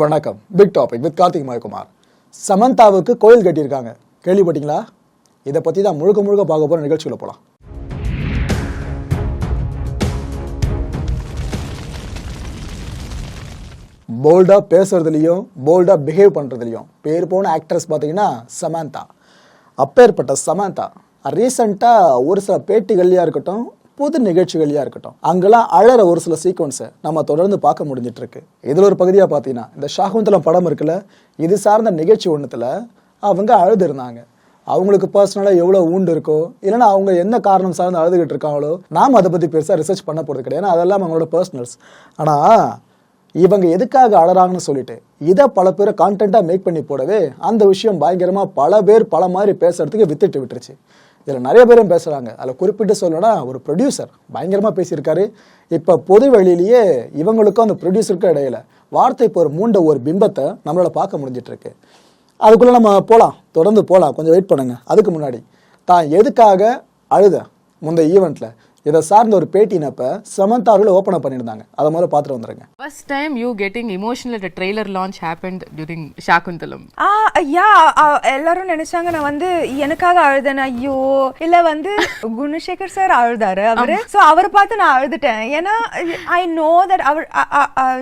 வணக்கம். Big topic with Karthik Mayakumar சமந்தாவுக்கு கோயில் கட்டியிருக்காங்க. கேள்விப்பட்டீங்களா? இதை பற்றி தான் முழுக்க முழுக்க பார்க்க போகிற நிகழ்ச்சியில் போகலாம் போல்டாக பேசுறதுலையும் போல்டாக பிஹேவ் பண்ணுறதுலையும் பேர் போன ஆக்ட்ரஸ் பார்த்தீங்கன்னா சமந்தா. அப்பேற்பட்ட சமந்தா. ரீசண்டாக ஒரு சில பேட்டிகள்லையாக இருக்கட்டும் புது நிகழ்ச்சிகள்லையாக இருக்கட்டும் அங்கெல்லாம் அழற ஒரு சில சீக்வன்ஸை நம்ம தொடர்ந்து பார்க்க முடிஞ்சிட்டு இருக்கு இதில் ஒரு பகுதியாக பார்த்தீங்கன்னா இந்த ஷாகுந்தலம் படம் இருக்குல்ல இது சார்ந்த நிகழ்ச்சி ஒன்றுத்தில் அவங்க அழுது இருந்தாங்க அவங்களுக்கு பர்சனலாக எவ்வளோ ஊண்டு இருக்கோ இல்லைன்னா அவங்க என்ன காரணம் சார்ந்து அழுதுகிட்டு இருக்காங்களோ நாம் அதை பற்றி பெருசாக ரிசர்ச் பண்ண போகிறது கிடையாது. அதெல்லாம் அவங்களோட பர்சனல்ஸ் ஆனால் இவங்க எதுக்காக அழறாங்கன்னு சொல்லிட்டு இதை பல பேரை கான்டென்ட்டாக மேக் பண்ணி போடவே அந்த விஷயம் பயங்கரமாக பல பேர் பல மாதிரி பேசுறதுக்கு வித்துட்டு விட்டுருச்சு. இதில் நிறைய பேரும் பேசுகிறாங்க அதில் குறிப்பிட்டு சொல்லணும்னா ஒரு ப்ரொடியூசர் பயங்கரமாக பேசியிருக்காரு. இப்போ பொது வெளியிலேயே இவங்களுக்கும் அந்த ப்ரொடியூசருக்கும் இடையில வார்த்தை இப்போ ஒரு மூண்ட ஒரு பிம்பத்தை நம்மளால் பார்க்க முடிஞ்சிட்ருக்கு. அதுக்குள்ளே நம்ம போகலாம் தொடர்ந்து போகலாம் கொஞ்சம் வெயிட் பண்ணுங்கள் அதுக்கு முன்னாடி. தான் எதுக்காக அழுத? முந்தைய ஈவெண்ட்டில் இதை சார்ந்த ஒரு பேட்டினப்ப சமந்தா அவர்கள் ஓப்பன் பண்ணியிருந்தாங்க. அதை முதல்ல பார்த்துட்டு வந்துருங்க. First time you getting emotional at a trailer launch happened during Shakuntalam. ஆ யா எல்லாரும் நினைச்சாங்க நான் வந்து எனக்காக அழுதேன் ஐயோ. இல்ல வந்து குணசேகர் சார் அழுதாரு அவரு. சோ அவரை பார்த்து நான் அழுதுட்டேன். ஏன்னா I know that our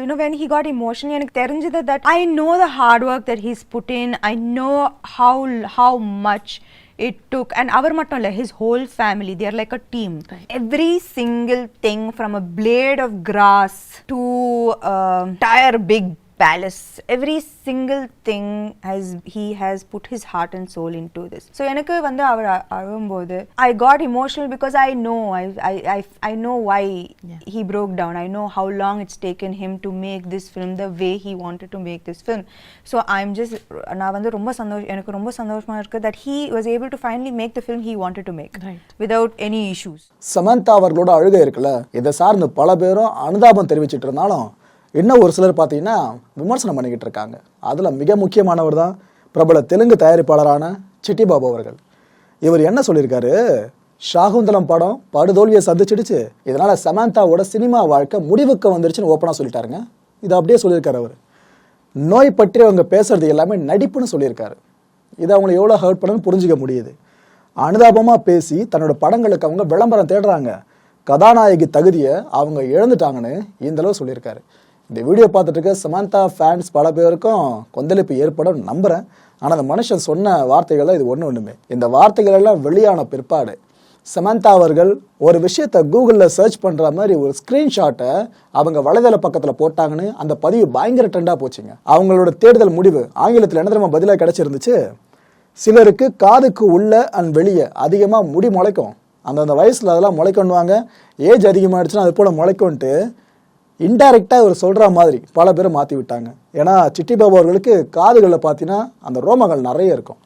you know when he got emotion எனக்கு தெரிஞ்சது that I know the hard work that he's put in I know how how much it took and our matton his whole family they are like a team. Every single thing from a blade of grass to um entire big palace every single thing has he has put his heart and soul into this so எனக்கு வந்து அவர் அழும்போது i got emotional because i know i i i, I know why he broke down i know how long it's taken him to make this film the way he wanted to make this film so i'm just நான் வந்து ரொம்ப சந்தோஷம் எனக்கு ரொம்ப சந்தோஷமா இருக்கு that he was able to finally make the film he wanted to make Right. without any issues Samantha அவர்களோட அழுகை இருக்குல்ல இதை சார்ந்து பல பேரும் அனுதாபம் தெரிவிச்சிட்டு இருந்தாலும் இன்னும் ஒரு சிலர் பார்த்தீங்கன்னா விமர்சனம் பண்ணிக்கிட்டு இருக்காங்க. அதில் மிக முக்கியமானவர் தான் பிரபல தெலுங்கு தயாரிப்பாளரான சிட்டி பாபு அவர்கள். இவர் என்ன சொல்லியிருக்காரு? ஷாகுந்தலம் படம் படுதோல்வியை சந்திச்சிடுச்சு. இதனால் சமந்தாவோட சினிமா வாழ்க்கை முடிவுக்கு வந்துருச்சுன்னு ஓப்பனாக சொல்லிட்டாருங்க. இதை அப்படியே சொல்லியிருக்காரு அவர். நோய் பற்றி அவங்க பேசுறது எல்லாமே நடிப்புன்னு சொல்லியிருக்காரு. இது அவங்களை எவ்வளோ ஹர்ட் பண்ணுன்னு புரிஞ்சுக்க முடியுது. அனுதாபமாக பேசி தன்னோட படங்களுக்கு அவங்க விளம்பரம் தேடுறாங்க. கதாநாயகி தகுதியை அவங்க இழந்துட்டாங்கன்னு இந்த அளவு சொல்லியிருக்காரு. இந்த வீடியோ பார்த்துட்டு இருக்க சமந்தா ஃபேன்ஸ் பல பேருக்கும் கொந்தளிப்பு ஏற்படும் நம்புகிறேன் ஆனால் அந்த மனுஷன் சொன்ன வார்த்தைகள்லாம் இது ஒன்று ஒன்றுமே இந்த வார்த்தைகள் எல்லாம் வெளியான பிற்பாடு. சமந்தா அவர்கள் ஒரு விஷயத்தை கூகுளில் சர்ச் பண்ணுற மாதிரி ஒரு ஸ்க்ரீன்ஷாட்டை அவங்க வலைதள பக்கத்தில் போட்டாங்கன்னு அந்த பதிவு பயங்கர ட்ரெண்டாக போச்சுங்க. அவங்களோட தேடுதல் முடிவு ஆங்கிலத்தில் என்ன தெரியுமா பதிலாக கிடச்சிருந்துச்சு? சிலருக்கு காதுக்கு உள்ள அண்ட் வெளியே அதிகமாக முடி முளைக்கும். அந்தந்த வயசில் அதெல்லாம் முளைக்கணுவாங்க ஏஜ் அதிகமாகிடுச்சுன்னா அது போல் முளைக்கும்ன்ட்டு இன்டைரக்டாக இவர் சொல்கிற மாதிரி பல பேரை மாற்றி விட்டாங்க. ஏன்னா சிட்டி பாபு அவர்களுக்கு காதுகளில் பார்த்தீங்கன்னா அந்த ரோமங்கள் நிறைய இருக்கும்.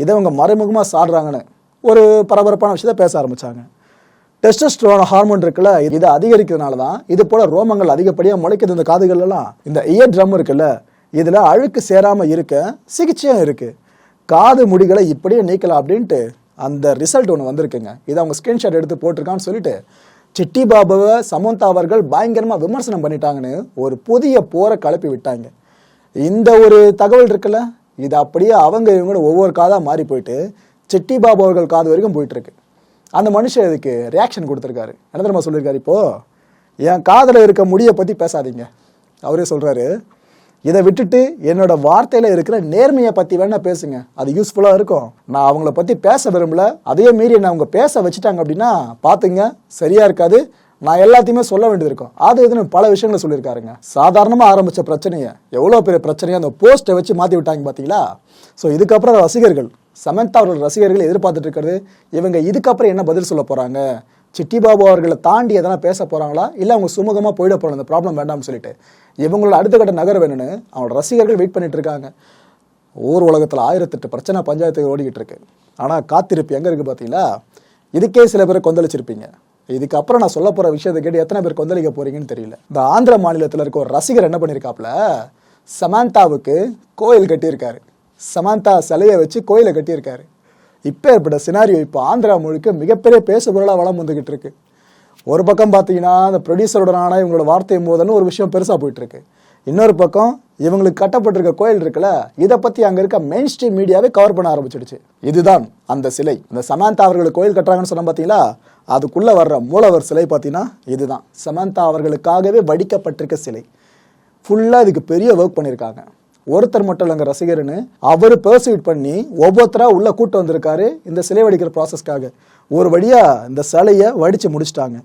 இதை அவங்க மறைமுகமாக சாடுறாங்கன்னு ஒரு பரபரப்பான விஷயத்தை பேச ஆரம்பித்தாங்க டெஸ்டஸ்ட்ரோன ஹார்மோன் இருக்குல்ல இது அதிகரிக்கிறதுனால தான் இது போல ரோமங்கள் அதிகப்படியாக முளைக்குது இந்த காதுகள்லாம் இந்த இயர் ட்ரம் இருக்குல்ல இதில் அழுக்கு சேராமல் இருக்க சிகிச்சையும் இருக்கு. காது முடிகளை இப்படியே நீக்கலாம் அப்படின்ட்டு அந்த ரிசல்ட் ஒன்று வந்திருக்குங்க. இதை அவங்க ஸ்கிரீன்ஷாட் எடுத்து போட்டிருக்கான்னு சொல்லிட்டு சிட்டி பாபுவை சமந்தா அவர்கள் பயங்கரமாக விமர்சனம் பண்ணிட்டாங்கன்னு ஒரு புதிய போரை கிளப்பி விட்டாங்க. இந்த ஒரு தகவல் இருக்குல்ல? இது அப்படியே அவங்க இவங்களோட ஒவ்வொரு காதாக மாறி போயிட்டு சிட்டி பாபு அவர்கள் காது வரைக்கும் போயிட்டுருக்கு. அந்த மனுஷன் இதுக்கு ரியாக்ஷன் கொடுத்துருக்காரு. என்ன தெரியுமா சொல்லியிருக்காரு இப்போ? என் காதில் இருக்க முடியை பற்றி பேசாதீங்க. அவரே சொல்கிறாரு இதை விட்டுட்டு என்னோட வார்த்தையில் இருக்கிற நேர்மையை பற்றி வேணா பேசுங்க. அது யூஸ்ஃபுல்லாக இருக்கும். நான் அவங்கள பற்றி பேச விரும்பல. அதே மீறி என்ன அவங்க பேச வச்சுட்டாங்க அப்படின்னா பார்த்துங்க சரியா இருக்காது. நான் எல்லாத்தையுமே சொல்ல வேண்டியது இருக்கும். அது இதுன்னு பல விஷயங்களை சொல்லியிருக்காருங்க. சாதாரணமாக ஆரம்பித்த பிரச்சனையை எவ்வளோ பெரிய பிரச்சனையை அந்த போஸ்ட்டை வச்சு மாற்றி விட்டாங்க பார்த்தீங்களா ஸோ இதுக்கப்புறம் ரசிகர்கள் சமந்தா அவர்கள் ரசிகர்கள் எதிர்பார்த்துட்டு இருக்கிறது. இவங்க இதுக்கப்புறம் என்ன பதில் சொல்ல போகிறாங்க சிட்டி பாபு அவர்களை தாண்டி எதனா பேச போகிறாங்களா இல்லை அவங்க சுமூகமாக போயிட போகிறாங்க அந்த ப்ராப்ளம் வேண்டாம்னு சொல்லிட்டு. இவங்களோட அடுத்த கட்ட நகர வேணும்னு அவங்களோட ரசிகர்கள் வெயிட் பண்ணிட்டு இருக்காங்க. ஊர் உலகத்தில் ஆயிரத்தெட்டு பிரச்சனை பஞ்சாயத்து ஓடிக்கிட்டு இருக்கு. ஆனால் காத்திருப்பு எங்கே இருக்குது பார்த்தீங்களா இதுக்கே சில பேர் கொந்தளிச்சிருப்பீங்க. இதுக்கப்புறம் நான் சொல்ல போகிற விஷயத்தை கேட்டு எத்தனை பேர் கொந்தளிக்க போகிறீங்கன்னு தெரியல. இந்த ஆந்திர மாநிலத்தில் இருக்க ஒரு ரசிகர் என்ன பண்ணியிருக்காப்புல சமாந்தாவுக்கு கோயில் கட்டியிருக்காரு. சமாந்தா சிலையை வச்சு கோயிலை கட்டியிருக்காரு. இப்போ ஏற்பட்ட சினாரியோ இப்போ ஆந்திரா முழுக்க மிகப்பெரிய பேசு பொருளாக வளம் வந்துகிட்டு இருக்கு. ஒரு பக்கம் பார்த்தீங்கன்னா அந்த ப்ரொடியூசருடனான இவங்களோட வார்த்தை மோதல்னு ஒரு விஷயம் பெருசாக போயிட்டு இருக்கு. இன்னொரு பக்கம் இவங்களுக்கு கட்டப்பட்டிருக்க கோயில் இருக்குல்ல இதை பற்றி அங்கே இருக்க மெயின் ஸ்ட்ரீம் மீடியாவே கவர் பண்ண ஆரம்பிச்சிடுச்சு. இதுதான் அந்த சிலை. இந்த சமந்தா அவர்களுக்கு கோயில் கட்டுறாங்கன்னு சொன்ன பார்த்தீங்களா? அதுக்குள்ளே வர்ற மூலவர் சிலை பார்த்தீங்கன்னா இதுதான். சமந்தா அவர்களுக்காகவே வடிக்கப்பட்டிருக்க சிலை. ஃபுல்லாக இதுக்கு பெரிய ஒர்க் பண்ணியிருக்காங்க. ஒருத்தர் மட்டும் இல்லைங்க ரசிகர்னு. அவர் பர்சூட் பண்ணி ஒவ்வொருத்தரா உள்ள கூட்டு வந்திருக்காரு இந்த சிலை வடிக்கிற ப்ராசஸ்க்காக ஒரு வழியா இந்த சிலையை வடிச்சு முடிச்சிட்டாங்க.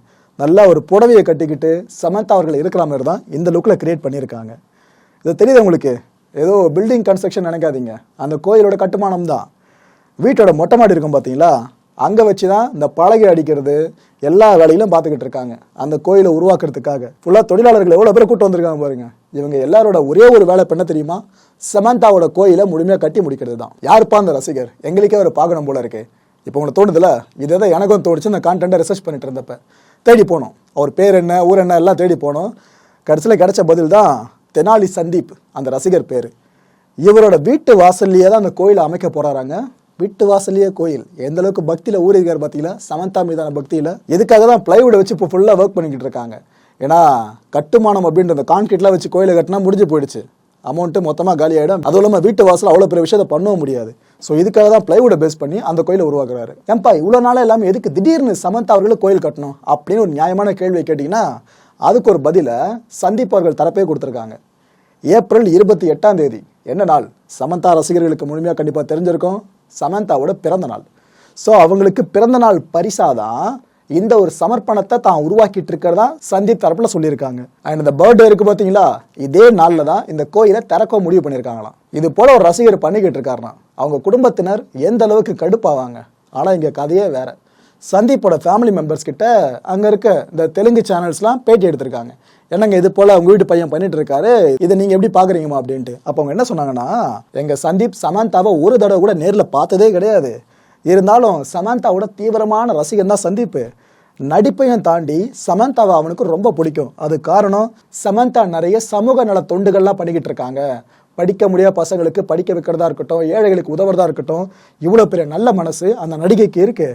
நல்லா ஒரு புடவையை கட்டிக்கிட்டு சமந்தா அவர்கள் இருக்கிற மாதிரி தான் இந்த லுக்கில் கிரியேட் பண்ணியிருக்காங்க. இது தெரியுது உங்களுக்கு? ஏதோ பில்டிங் கன்ஸ்ட்ரக்ஷன் நினைக்காதீங்க. அந்த கோயிலோட கட்டுமானம் தான். வீட்டோட மொட்டை மாடி இருக்கும் பார்த்தீங்களா அங்கே வச்சு தான் இந்த பலகை அடிக்கிறது எல்லா வேலையிலும் பார்த்துக்கிட்டு இருக்காங்க. அந்த கோயிலை உருவாக்குறதுக்காக. ஃபுல்லாக தொழிலாளர்கள் எவ்வளோ பேர் கூட்டு வந்திருக்காங்க பாருங்க. இவங்க எல்லாரோட ஒரே ஒரு வேலை என்ன தெரியுமா? சமந்தாவோட கோயிலை முழுமையாக கட்டி முடிக்கிறது தான் யாருப்பா அந்த ரசிகர்? எங்களுக்கே அவர் பார்க்கணும் போல இருக்கு. இப்போ உங்களுக்கு தோணுதுல? இதை தான் எனக்கும் தோணுச்சு இந்த கான்டென்ட்டை ரிசர்ச் பண்ணிட்டு இருந்தப்ப. தேடி போனோம். அவர் பேர் என்ன ஊர் என்ன எல்லாம் தேடி போனோம். கடைசியில் கிடைச்ச பதில் தான் தெனாலி சந்தீப் அந்த ரசிகர் பேர். இவரோட வீட்டு வாசல்லையே தான் அந்த கோயிலை அமைக்க போகிறாராங்க வீட்டு வாசல்லையே கோயில். எந்த அளவுக்கு பக்தியில ஊறிருக்காரு பார்த்தீங்களா சமந்தா மீதான பக்தியில். இதுக்காக தான் பிளைவுட் வச்சு இப்போ ஃபுல்லாக ஒர்க் பண்ணிக்கிட்டு இருக்காங்க. ஏன்னா கட்டுமானம் அப்படின்ற அந்த கான்கிரீட்லாம் வச்சு கோயிலை கட்டினா முடிஞ்சு போயிடுச்சு. அமௌண்ட்டு மொத்தமாக காலி ஆகிடும் அதுவும் இல்லாமல் வீட்டு வாசல் அவ்வளோ பெரிய விஷயத்தை பண்ணவும் முடியாது. ஸோ இதுக்காக தான் பிளைவுடை பேஸ் பண்ணி அந்த கோயிலை உருவாக்குறாரு. ஏன்பா இவ்வளோ நாளாக எல்லாமே எதுக்கு திடீர்னு சமந்தா அவர்களுக்கு கோயில் கட்டணும் அப்படின்னு ஒரு நியாயமான கேள்வியை கேட்டிங்கன்னா அதுக்கு ஒரு பதிலை சந்திப்பவர்கள் தரப்பே கொடுத்துருக்காங்க. ஏப்ரல் இருபத்தி எட்டாம் தேதி. என்ன நாள்? சமந்தா ரசிகர்களுக்கு முழுமையாக கண்டிப்பாக தெரிஞ்சிருக்கும். சமந்தாவோட பிறந்த நாள். ஸோ அவங்களுக்கு பிறந்த நாள் பரிசாதான் இந்த ஒரு சமர்ப்பணத்தை தான் உருவாக்கிட்டு இருக்கிறதா சந்தீப் தரப்பில் சொல்லியிருக்காங்க. அண்ட் இந்த பர்த்டே இருக்கு பார்த்தீங்களா? இதே நாளில் தான் இந்த கோயிலை திறக்க முடிவு பண்ணியிருக்காங்களாம். இது போல ஒரு ரசிகர் பண்ணிக்கிட்டு இருக்காருனா அவங்க குடும்பத்தினர் எந்த அளவுக்கு கடுப்பாவாங்க. ஆனால் இங்கே கதையே வேற. சந்தீப்போட ஃபேமிலி மெம்பர்ஸ் கிட்ட அங்கே இருக்க இந்த தெலுங்கு சேனல்ஸ்லாம் பேட்டி எடுத்திருக்காங்க. என்னங்க இது போல உங்க வீட்டு பையன் பண்ணிட்டு இருக்காரு இதை நீங்க எப்படி பாக்குறீங்கம்மா அப்படின்ட்டு. அப்போ அவங்க என்ன சொன்னாங்கன்னா எங்க சந்தீப் சமந்தாவை ஒரு தடவை கூட நேர்ல பார்த்ததே கிடையாது. இருந்தாலும் சமந்தாவோட தீவிரமான ரசிகன் தான் சந்தீப். நடிப்பையும் தாண்டி சமந்தாவை அவனுக்கு ரொம்ப பிடிக்கும். அது காரணம் சமந்தா நிறைய சமூக நல தொண்டுகள்லாம் பண்ணிக்கிட்டு இருக்காங்க. படிக்க முடியாத பசங்களுக்கு படிக்க வைக்கிறதா இருக்கட்டும் ஏழைகளுக்கு உதவுறதா இருக்கட்டும் இவ்வளோ பெரிய நல்ல மனசு அந்த நடிகைக்கு இருக்கு.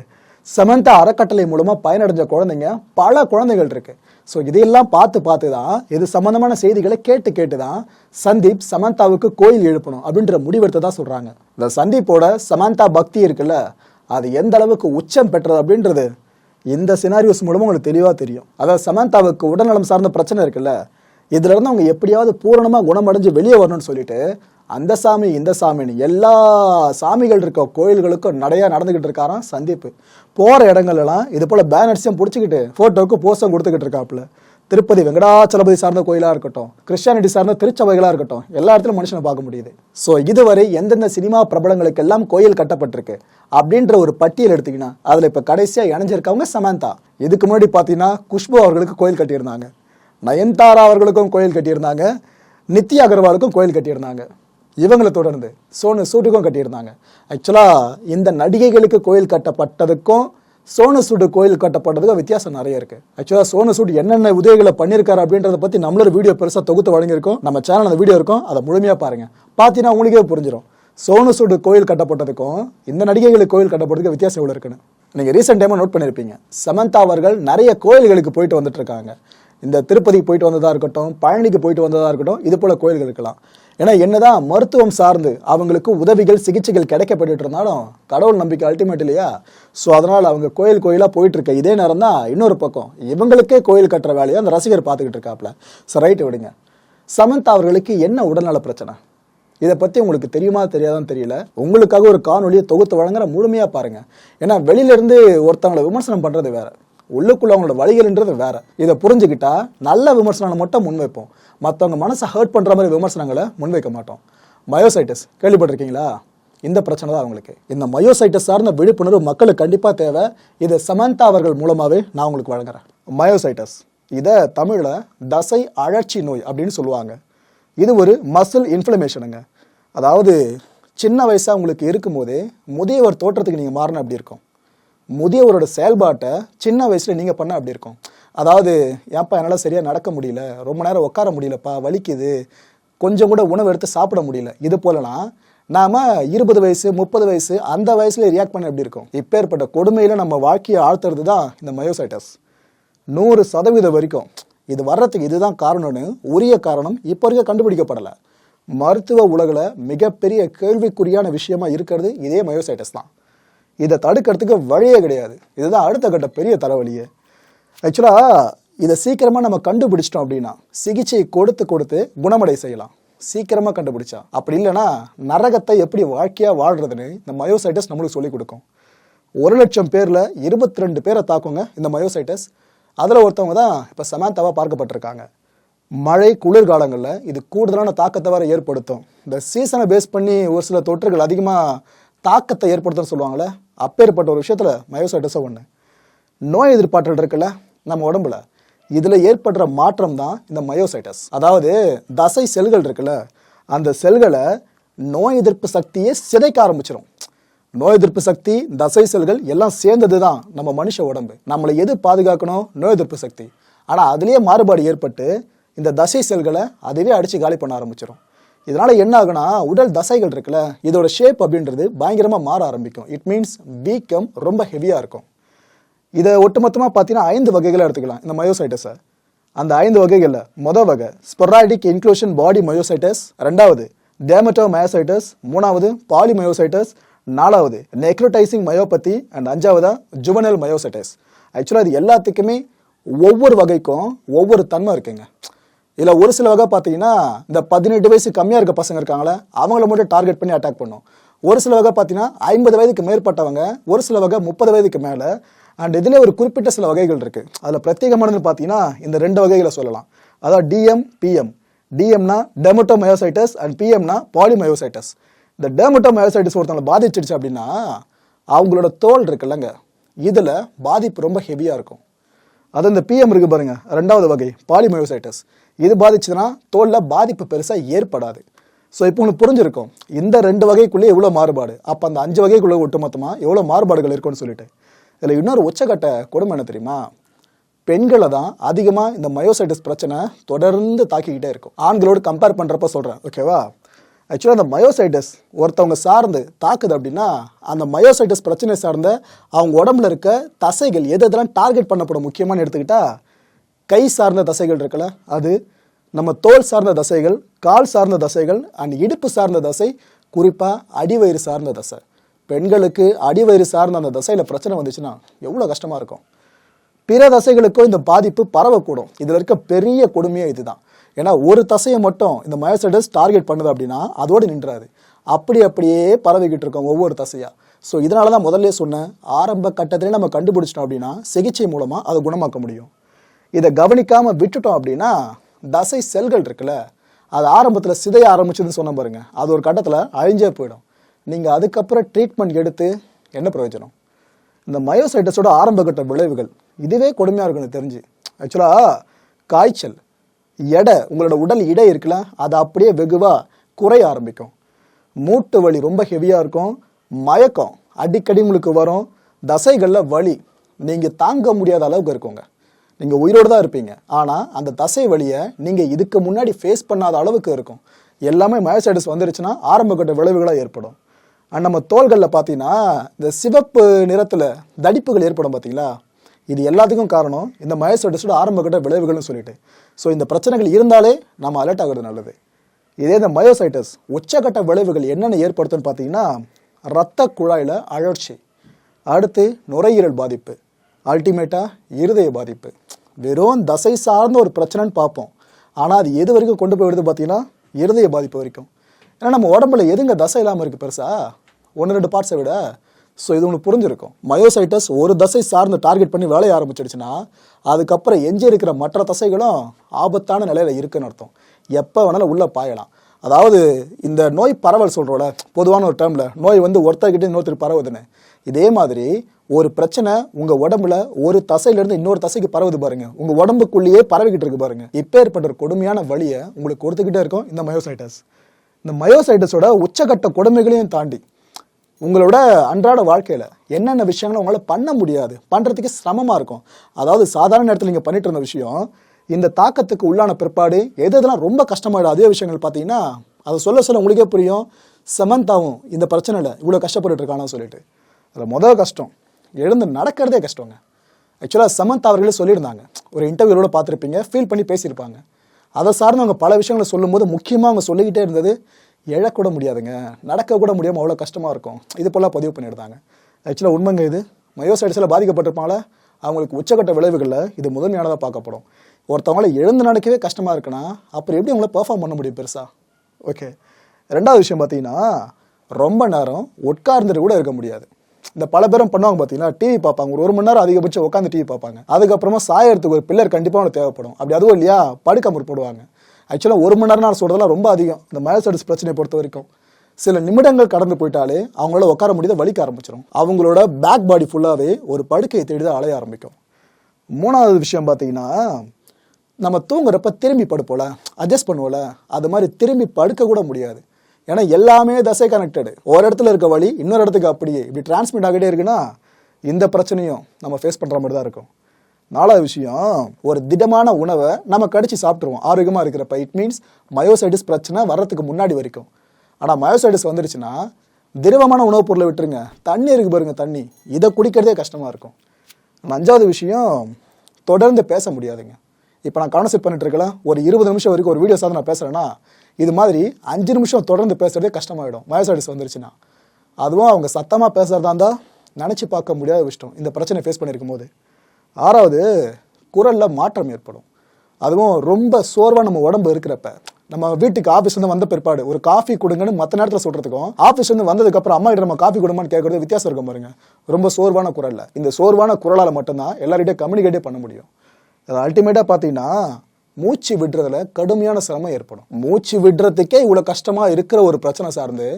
சமந்தா அறக்கட்டளை மூலமா பயனடைஞ்ச குழந்தைங்க பல குழந்தைகள் இருக்கு. ஸோ இதையெல்லாம் பார்த்து பார்த்து தான் இது சம்மந்தமான செய்திகளை கேட்டு கேட்டு தான் சந்தீப் சமந்தாவுக்கு கோயில் எழுப்பணும் அப்படின்ற முடிவெடுத்து தான் இந்த சந்தீப்போட சமந்தா பக்தி இருக்குல்ல அது எந்த அளவுக்கு உச்சம் பெற்றது அப்படின்றது இந்த சினாரியோஸ் மூலமாக உங்களுக்கு தெளிவாக தெரியும். அதாவது சமந்தாவுக்கு உடல்நலம் சார்ந்த பிரச்சனை இருக்குல்ல இதுலேருந்து அவங்க எப்படியாவது பூரணமாக குணமடைஞ்சு வெளியே வரணும்னு சொல்லிட்டு அந்த சாமி இந்த சாமின்னு எல்லா சாமிகள் இருக்க கோயில்களுக்கும் நடையா நடந்துகிட்டு இருக்காராம் சந்தீப் போற இடங்கள்லாம் இது போல பேனர்ஸையும் பிடிச்சிக்கிட்டு ஃபோட்டோவுக்கு போஸ்டம் கொடுத்துக்கிட்டு இருக்காப்புல. திருப்பதி வெங்கடாச்சலபதி சார்ந்த கோயிலா இருக்கட்டும் கிறிஸ்டியானிட்டி சார்ந்த திருச்சபைகளா இருக்கட்டும் எல்லா இடத்துலையும் மனுஷனை பார்க்க முடியுது. ஸோ இதுவரை எந்தெந்த சினிமா பிரபலங்களுக்கு எல்லாம் கோயில் கட்டப்பட்டிருக்கு அப்படின்ற ஒரு பட்டியல் எடுத்தீங்கன்னா அதுல இப்ப கடைசியா இணைஞ்சிருக்கவங்க சமந்தா. இதுக்கு முன்னாடி பாத்தீங்கன்னா குஷ்பு அவர்களுக்கு கோயில் கட்டியிருந்தாங்க. நயன்தாரா அவர்களுக்கும் கோயில் கட்டியிருந்தாங்க. நித்யா அகர்வாலுக்கும் கோயில் கட்டியிருந்தாங்க. இவங்களை தொடர்ந்து சோனு சூட்டுக்கும் கட்டியிருந்தாங்க. ஆக்சுவலாக இந்த நடிகைகளுக்கு கோயில் கட்டப்பட்டதுக்கும் சோனு சூடு கோயில் கட்டப்பட்டதுக்கும் வித்தியாசம் நிறைய இருக்கு. ஆக்சுவலாக சோனு சூடு என்னென்ன உதவிகளை பண்ணியிருக்காரு அப்படின்றத பற்றி நம்மளோட வீடியோ பெருசாக தொகுத்து வழங்கியிருக்கோம். நம்ம சேனல் அந்த வீடியோ இருக்கும். அதை முழுமையாக பாருங்கள் பார்த்தீங்கன்னா உங்களுக்கே புரிஞ்சிடும் சோனு சூடு கோயில் கட்டப்பட்டதுக்கும் இந்த நடிகைகளுக்கு கோயில் கட்டப்பட்டதுக்கு வித்தியாசம் எவ்வளோ இருக்குன்னு. நீங்கள் ரீசெண்ட் டைமாக நோட் பண்ணியிருப்பீங்க சமந்தா அவர்கள் நிறைய கோயில்களுக்கு போயிட்டு வந்துட்டு இருக்காங்க. இந்த திருப்பதிக்கு போயிட்டு வந்ததாக இருக்கட்டும் பழனிக்கு போயிட்டு வந்ததாக இருக்கட்டும் இது போல் கோயில்கள் இருக்கலாம். ஏன்னா என்னதான் மருத்துவம் சார்ந்து அவங்களுக்கு உதவிகள் சிகிச்சைகள் கிடைக்கப்பட்டு இருந்தாலும் கடவுள் நம்பிக்கை அல்டிமேட் இல்லையா? ஸோ அதனால் அவங்க கோயில் கோயிலாக போயிட்டு இருக்க இதே நேரம் தான் இன்னொரு பக்கம். இவங்களுக்கே கோயில் கட்டுற வேலையை அந்த ரசிகர் பார்த்துக்கிட்டு இருக்காப்ல. ஸோ ரைட்டு விடுங்க. சமந்தா அவர்களுக்கு என்ன உடல்நல பிரச்சனை? இதை பற்றி உங்களுக்கு தெரியுமா தெரியாதான்னு தெரியல. உங்களுக்காக ஒரு காணொலியை தொகுத்து வழங்குற முழுமையாக பாருங்கள் ஏன்னா வெளியிலேருந்து ஒருத்தவங்களை விமர்சனம் பண்ணுறது வேறு. உள்ளுக்குள்ள அவங்களோட வழிகள்ன்றது வேற. இதை புரிஞ்சுக்கிட்டா நல்ல விமர்சனங்களை மட்டும் முன்வைப்போம். மற்றவங்க மனசை ஹர்ட் பண்ணுற மாதிரி விமர்சனங்களை முன்வைக்க மாட்டோம். மயோசைட்டிஸ் கேள்விப்பட்டிருக்கீங்களா? இந்த பிரச்சனை தான் அவங்களுக்கு. இந்த மயோசைட்டஸ் சார்ந்த விழிப்புணர்வு மக்களுக்கு கண்டிப்பாக தேவை. இதை சமந்தா அவர்கள் மூலமாகவே நான் உங்களுக்கு வழங்குறேன். மயோசைட்டஸ் இதை தமிழில் தசை அழற்சி நோய் அப்படின்னு சொல்லுவாங்க. இது ஒரு மசில் இன்ஃப்ளமேஷனுங்க அதாவது சின்ன வயசாக உங்களுக்கு இருக்கும்போதே முதியவர் தோற்றத்துக்கு நீங்கள் மாறின அப்படி இருக்கும்? முதியவரோட செயல்பாட்டை சின்ன வயசில் நீங்கள் பண்ண அப்படி இருக்கும்? அதாவது ஏன்ப்பா என்னால் சரியாக நடக்க முடியல ரொம்ப நேரம் உட்கார முடியலப்பா வலிக்குது கொஞ்சம் கூட உணவு எடுத்து சாப்பிட முடியல. இது போலலாம் நாம் இருபது வயசு முப்பது வயசு அந்த வயசில் ரியாக்ட் பண்ண எப்படி இருக்கும்? இப்பேற்பட்ட கொடுமையில நம்ம வாழ்க்கையை ஆழ்த்துறது தான் இந்த மயோசைட்டஸ் நூறு சதவீதம் வரைக்கும். இது வர்றதுக்கு இதுதான் காரணம்னு உரிய காரணம் இப்போ வரைக்கும் கண்டுபிடிக்கப்படலை. மருத்துவ உலகில் மிகப்பெரிய கேள்விக்குறியான விஷயமா இருக்கிறது இதே மயோசைட்டஸ் தான். இதை தடுக்கிறதுக்கு வழியே கிடையாது. இதுதான் அடுத்த கட்ட பெரிய தலைவலியே. ஆக்சுவலாக இதை சீக்கிரமாக நம்ம கண்டுபிடிச்சிட்டோம் அப்படின்னா சிகிச்சை கொடுத்து கொடுத்து குணமடை செய்யலாம். சீக்கிரமாக கண்டுபிடிச்சா. அப்படி இல்லைன்னா நரகத்தை எப்படி வாழ்க்கையாக வாழ்கிறதுன்னு இந்த மயோசைட்டஸ் நம்மளுக்கு சொல்லிக் கொடுக்கும். ஒரு லட்சம் பேரில் இருபத்தி ரெண்டு பேரை தாக்குங்க இந்த மயோசைட்டஸ் அதில் ஒருத்தவங்க தான் இப்போ சமாந்தாவாக பார்க்கப்பட்டிருக்காங்க. மழை குளிர்காலங்களில் இது கூடுதலான தாக்கத்தை வர ஏற்படுத்தும். இந்த சீசனை பேஸ் பண்ணி ஒரு சில தொற்றுகள் அதிகமாக தாக்கத்தை ஏற்படுத்தும்னு சொல்லுவாங்களே அப்பேற்பட்ட ஒரு விஷயத்தில் மயோசைட்டஸாக ஒன்று நோய் எதிர்ப்பாற்றல் இருக்குல்ல நம்ம உடம்புல. இதில் ஏற்படுற மாற்றம் தான் இந்த மயோசைட்டஸ் அதாவது தசை செல்கள் இருக்குல்ல அந்த செல்களை நோய் எதிர்ப்பு சக்தியை சிதைக்க ஆரம்பிச்சிடும் நோய் எதிர்ப்பு சக்தி தசை செல்கள் எல்லாம் சேர்ந்தது தான் நம்ம மனுஷ உடம்பு. நம்மளை எது பாதுகாக்கணும்? நோய் எதிர்ப்பு சக்தி. ஆனால் அதுலேயே மாறுபாடு ஏற்பட்டு இந்த தசை செல்களை அதுவே அடித்து காலி பண்ண ஆரம்பிச்சிடும் இதனால என்ன ஆகுனா உடல் தசைகள் இருக்குல்ல இதோட ஷேப் அப்படின்றது பயங்கரமாக மாற ஆரம்பிக்கும். இட் மீன்ஸ் வீக்கம் ரொம்ப ஹெவியாக இருக்கும். இதை ஒட்டுமொத்தமாக பார்த்தீங்கன்னா ஐந்து வகைகளை எடுத்துக்கலாம். இந்த மயோசைட்டஸை அந்த ஐந்து வகைகளில் மொதல் வகை ஸ்பொராடிக் இன்க்ளூஷன் பாடி மயோசைட்டஸ் ரெண்டாவது டேமட்டோ மயோசைட்டஸ் மூணாவது பாலிமயோசைட்டஸ் நாலாவது நெக்ரோடைசிங் மயோபதி அண்ட் அஞ்சாவதா ஜுவனல் மயோசைட்டஸ் ஆக்சுவலாக இது எல்லாத்துக்குமே ஒவ்வொரு வகைக்கும் ஒவ்வொரு தன்மை இருக்குங்க. இதில் ஒரு சில வகை பார்த்தீங்கன்னா இந்த பதினெட்டு வயசு கம்மியாக இருக்க பசங்க இருக்காங்களே அவங்கள மட்டும் டார்கெட் பண்ணி அட்டாக் பண்ணும். ஒரு சில வகை பார்த்தீங்கன்னா ஐம்பது வயதுக்கு மேற்பட்டவங்க ஒரு சில வகை முப்பது வயதுக்கு மேலே அண்ட் இதிலே ஒரு குறிப்பிட்ட சில வகைகள் இருக்குது அதில் பிரத்யேகமானது பார்த்தீங்கன்னா இந்த ரெண்டு வகைகளை சொல்லலாம். அதாவது டிஎம் பிஎம் டிஎம்னா டெமட்டோமயோசைட்டஸ் அண்ட் பிஎம்னா பாலிமயோசைட்டஸ் இந்த டெமட்டோமயோசைட்டஸ் ஒருத்தவங்களை பாதிச்சிடுச்சு அப்படின்னா அவங்களோட தோல் இருக்குல்லங்க. இதில் பாதிப்பு ரொம்ப ஹெவியாக இருக்கும். அது இந்த பிஎம் இருக்கு பாருங்க. ரெண்டாவது வகை பாலிமயோசைட்டஸ் இது பாதிச்சதுன்னா தோலில் பாதிப்பு பெருசாக ஏற்படாது. ஸோ இப்போ உங்களுக்கு புரிஞ்சிருக்கும். இந்த ரெண்டு வகைக்குள்ளே எவ்வளோ மாறுபாடு? அப்போ அந்த அஞ்சு வகைக்குள்ளே ஒட்டுமொத்தமாக எவ்வளோ மாறுபாடுகள் இருக்கும்னு சொல்லிட்டு. இதில் இன்னொரு உச்சக்கட்ட கொடுமை என்ன தெரியுமா? பெண்களை தான் அதிகமாக இந்த மயோசைட்டிஸ் பிரச்சனை தொடர்ந்து தாக்கிக்கிட்டே இருக்கும். ஆண்களோடு கம்பேர் பண்ணுறப்ப சொல்கிறேன் ஓகேவா ஆக்சுவலாக அந்த மயோசைட்டஸ் ஒருத்தவங்க சார்ந்து தாக்குது அப்படின்னா அந்த மயோசைட்டஸ் பிரச்சனை சார்ந்த அவங்க உடம்புல இருக்க தசைகள் எது எதெல்லாம் டார்கெட் பண்ணப்படும் முக்கியமானு எடுத்துக்கிட்டா கை சார்ந்த தசைகள் இருக்குல்ல அது நம்ம தோல் சார்ந்த தசைகள் கால் சார்ந்த தசைகள் அண்ட் இடுப்பு சார்ந்த தசை குறிப்பாக அடிவயிறு சார்ந்த தசை. பெண்களுக்கு அடிவயிறு சார்ந்த அந்த தசையில் பிரச்சனை வந்துச்சுன்னா எவ்வளோ கஷ்டமாக இருக்கும். பிற தசைகளுக்கும் இந்த பாதிப்பு பரவக்கூடும். இதில் இருக்க பெரிய கொடுமையே இதுதான். ஏன்னா ஒரு தசையை மட்டும் இந்த மயோசைடஸ் டார்கெட் பண்ணுது அப்படின்னா அதோடு நின்றாது. அப்படி அப்படியே பரவிக்கிட்டு இருக்கோம் ஒவ்வொரு தசையாக ஸோ இதனால தான் முதல்ல சொன்னேன் ஆரம்ப கட்டத்திலே நம்ம கண்டுபிடிச்சிட்டோம் அப்படின்னா சிகிச்சை மூலமாக அதை குணமாக்க முடியும். இதை கவனிக்காமல் விட்டுட்டோம் அப்படின்னா தசை செல்கள் இருக்குல்ல அது ஆரம்பத்தில் சிதைய ஆரம்பிச்சதுன்னு சொன்ன பாருங்க. அது ஒரு கட்டத்தில் அழிஞ்சே போயிடும். நீங்கள் அதுக்கப்புறம் ட்ரீட்மெண்ட் எடுத்து என்ன பிரயோஜனம்? இந்த மயோசைட்டஸோட ஆரம்ப கட்ட விளைவுகள் இதுவே கொடுமையாக இருக்கும் எனக்கு தெரிஞ்சு ஆக்சுவலாக காய்ச்சல் எடை உங்களோட உடல் இடை இருக்குல்ல அது அப்படியே வெகுவாக குறைய ஆரம்பிக்கும். மூட்டு வலி ரொம்ப ஹெவியாக இருக்கும் மயக்கம் அடிக்கடி உங்களுக்கு வரும் தசைகளில் வலி நீங்கள் தாங்க முடியாத அளவுக்கு இருக்குங்க. நீங்கள் உயிரோடு தான் இருப்பீங்க ஆனால் அந்த தசை வலியை நீங்கள் இதுக்கு முன்னாடி ஃபேஸ் பண்ணாத அளவுக்கு இருக்கும். எல்லாமே மயோசைட்டிஸ் வந்துருச்சுன்னா ஆரம்பக்கட்ட விளைவுகளாக ஏற்படும். அண்ட் நம்ம தோள்களில் பார்த்தீங்கன்னா இந்த சிவப்பு நிறத்தில் தடிப்புகள் ஏற்படும் பார்த்தீங்களா இது எல்லாத்துக்கும் காரணம் இந்த மயோசைட்டிஸோட ஆரம்ப விளைவுகள்னு சொல்லிட்டு. ஸோ இந்த பிரச்சனைகள் இருந்தாலே நம்ம அலர்ட் ஆகிறது நல்லது. இதே இந்த மயோசைட்டஸ் உச்சகட்ட விளைவுகள் என்னென்ன ஏற்படுத்துன்னு பார்த்தீங்கன்னா இரத்த குழாயில் அழற்சி அடுத்து நுரையீரல் பாதிப்பு அல்டிமேட்டாக இருதய பாதிப்பு. வெறும் தசை சார்ந்த ஒரு பிரச்சனைன்னு பார்ப்போம். ஆனால் அது எது வரைக்கும் கொண்டு போய் விடுது பார்த்தீங்கன்னா இருதய பாதிப்பு வரைக்கும். ஏன்னா நம்ம உடம்புல எதுங்க தசை இல்லாமல் இருக்குது பெருசா? ஒன்று ரெண்டு பார்ட்ஸை விட. ஸோ இது ஒன்று புரிஞ்சிருக்கும். மயோசைட்டஸ் ஒரு தசை சார்ந்து டார்கெட் பண்ணி வேலைய ஆரம்பிச்சிடுச்சுன்னா அதுக்கப்புறம் எஞ்சி இருக்கிற மற்ற தசைகளும் ஆபத்தான நிலையில் இருக்குன்னு அர்த்தம். எப்போ வேணாலும் உள்ளே பாயலாம். அதாவது இந்த நோய் பரவல் சொல்கிறோம்ல பொதுவான ஒரு டேர்மில் நோய் வந்து ஒருத்தர்கிட்ட இன்னொருத்தர் பரவுதுன்னு. இதே மாதிரி ஒரு பிரச்சனை உங்கள் உடம்புல ஒரு தசையிலேருந்து இன்னொரு தசைக்கு பரவுது பாருங்க. உங்கள் உடம்புக்குள்ளேயே பரவிக்கிட்டு இருக்கு பாருங்க. இப்போ ஏற்பட்ட ஒரு கொடுமையான வழியை உங்களுக்கு கொடுத்துக்கிட்டே இருக்கும் இந்த மயோசைட்டஸ். இந்த மயோசைட்டஸோட உச்சகட்ட கொடுமைகளையும் தாண்டி உங்களோட அன்றாட வாழ்க்கையில் என்னென்ன விஷயங்களை உங்களால் பண்ண முடியாது பண்ணுறதுக்கு சிரமமாக இருக்கும். அதாவது சாதாரண நேரத்தில் நீங்கள் பண்ணிட்டு இருந்த விஷயம் இந்த தாக்கத்துக்கு உள்ளான பிற்பாடு எது எதெல்லாம் ரொம்ப கஷ்டமாயிடும் அதே விஷயங்கள் பார்த்தீங்கன்னா அதை சொல்ல சொல்ல உங்களுக்கே புரியும் சமந்தாவும் இந்த பிரச்சனையில் இவ்வளோ கஷ்டப்பட்டு இருக்கானு சொல்லிட்டு. அதில் முதல் கஷ்டம் எழுந்து நடக்கிறதே கஷ்டங்க. ஆக்சுவலாக சமந்தா அவர்களே சொல்லியிருந்தாங்க. ஒரு இன்டர்வியூவோட பார்த்துருப்பீங்க ஃபீல் பண்ணி பேசியிருப்பாங்க. அதை சார்ந்து அவங்க பல விஷயங்களை சொல்லும்போது முக்கியமாக அவங்க சொல்லிக்கிட்டே இருந்தது எழக்கூட முடியாதுங்க. நடக்க கூட முடியாமல் அவ்வளோ கஷ்டமாக இருக்கும். இது போலாம் பதிவு பண்ணியிருந்தாங்க. ஆக்சுவலாக உண்மைங்க இது. மயோசைட்ஸில் பாதிக்கப்பட்டிருப்பாங்கள அவங்களுக்கு உச்சக்கட்ட விளைவுகளில் இது முதன்மையானதாக பார்க்கப்படும். ஒருத்தவங்கள எழுந்து நடக்கவே கஷ்டமாக இருக்குன்னா அப்புறம் எப்படி அவங்கள பெர்ஃபார்ம் பண்ண முடியும் பெருசாக ஓகே ரெண்டாவது விஷயம் பார்த்தீங்கன்னா ரொம்ப நேரம் உட்கார்ந்துட்டு கூட இருக்க முடியாது. இந்த பல பேரும் பண்ணுவாங்க பார்த்தீங்கன்னா டிவி பார்ப்பாங்க. ஒரு ஒரு மணி நேரம் அதிகபட்சம் உட்காந்து டிவி பார்ப்பாங்க. அதுக்கப்புறமா சாயறதுக்கு ஒரு பில்லர் கண்டிப்பாக அவனுக்கு தேவைப்படும். அப்படி அதுவும் இல்லையா? படுக்க முற்படுவாங்க ஆக்சுவலாக ஒரு மணி நேரம் நான் சொல்கிறதெல்லாம் ரொம்ப அதிகம். இந்த மயோசைட்டிஸ் பிரச்சனையை பொறுத்த வரைக்கும். சில நிமிடங்கள் கடந்து போயிட்டாலே அவங்களால உட்கார முடியாத வலிக்க ஆரம்பிச்சிடும் அவங்களோட பேக் பாடி ஃபுல்லாகவே ஒரு படுக்கையை தேடி தான் அலைய ஆரம்பிக்கும். மூணாவது விஷயம் பார்த்தீங்கன்னா நம்ம தூங்குறப்ப திரும்பி படுப்போல அட்ஜஸ்ட் பண்ணுவோல அது மாதிரி திரும்பி படுக்க கூட முடியாது. ஏன்னா எல்லாமே தசை கனெக்டடு ஒரு இடத்துல இருக்க வழி இன்னொரு இடத்துக்கு அப்படியே. இப்படி டிரான்ஸ்மிட் ஆகிட்டே இருக்குன்னா இந்த பிரச்சனையும் நம்ம ஃபேஸ் பண்ணுற மாதிரி தான் இருக்கும். நாலாவது விஷயம் ஒரு திடமான உணவை நம்ம கடிச்சு சாப்பிட்ருவோம் ஆரோக்கியமாக இருக்கிறப்ப இட் மீன்ஸ் மயோசைட்டிஸ் பிரச்சனை வர்றதுக்கு முன்னாடி வரைக்கும். ஆனால் மயோசைட்டிஸ் வந்துருச்சுன்னா திரவமான உணவுப் பொருளை விட்டுருங்க. தண்ணி இருக்கு பாருங்க தண்ணி. இதை குடிக்கிறதே கஷ்டமாக இருக்கும். அஞ்சாவது விஷயம் தொடர்ந்து பேச முடியாதுங்க. இப்போ நான் கான்செப்ட் பண்ணிட்டு இருக்கல ஒரு இருபது நிமிஷம் வரைக்கும் ஒரு வீடியோ சாதனை நான் பேசுகிறேன்னா இது மாதிரி அஞ்சு நிமிஷம் தொடர்ந்து பேசுகிறதே கஷ்டமாயிடும். மயோசைடிஸ் வந்துருச்சுன்னா. அதுவும் அவங்க சத்தமாக பேசுகிறதா இருந்தால் நினச்சி பார்க்க முடியாத விஷயம். இந்த பிரச்சனை ஃபேஸ் பண்ணியிருக்கும் போது ஆறாவது குரலில் மாற்றம் ஏற்படும். அதுவும் ரொம்ப சோர்வாக நம்ம உடம்பு இருக்கிறப்ப. நம்ம வீட்டுக்கு ஆஃபீஸ்லேருந்து வந்த பிற்பாடு ஒரு காஃபி கொடுங்கன்னு மற்ற நேரத்தில் சொல்கிறதுக்கும் ஆஃபீஸ்லேருந்து வந்ததுக்கப்புறம் அம்மா கிட்ட நம்ம காஃபி கொடுமான்னு கேட்கறது வித்தியாசம் இருக்கும் பாருங்க. ரொம்ப சோர்வான குரலில். இந்த சோர்வான குரலால் மட்டும்தான் எல்லார்கிட்டையும் கம்யூனிகேட்டே பண்ண முடியும். அது அல்டிமேட்டாக பார்த்தீங்கன்னா மூச்சு விடுறதுல கடுமையான சிரமம் ஏற்படும். மூச்சு விடுறதுக்கே இவ்வளோ கஷ்டமாக இருக்கிற ஒரு பிரச்சனை சார்ந்து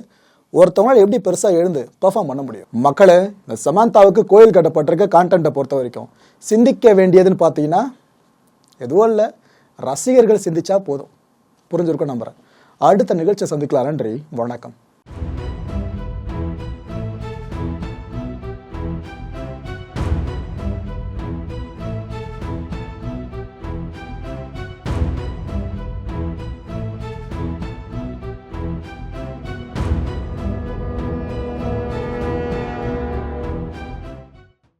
ஒருத்தவங்களால் எப்படி பெருசாக எழுந்து பெர்ஃபார்ம் பண்ண முடியும்? மக்களே இந்த சமந்தாவுக்கு கோயில் கட்டப்பட்டிருக்க கான்டென்ட்டை பொறுத்த வரைக்கும் சிந்திக்க வேண்டியதுன்னு பார்த்தீங்கன்னா எதுவும் இல்லை. ரசிகர்கள் சிந்திச்சா போதும். புரிஞ்சிருக்கும் நம்புறேன். அடுத்த நிகழ்ச்சியை சந்திக்கலாம் நன்றி வணக்கம்.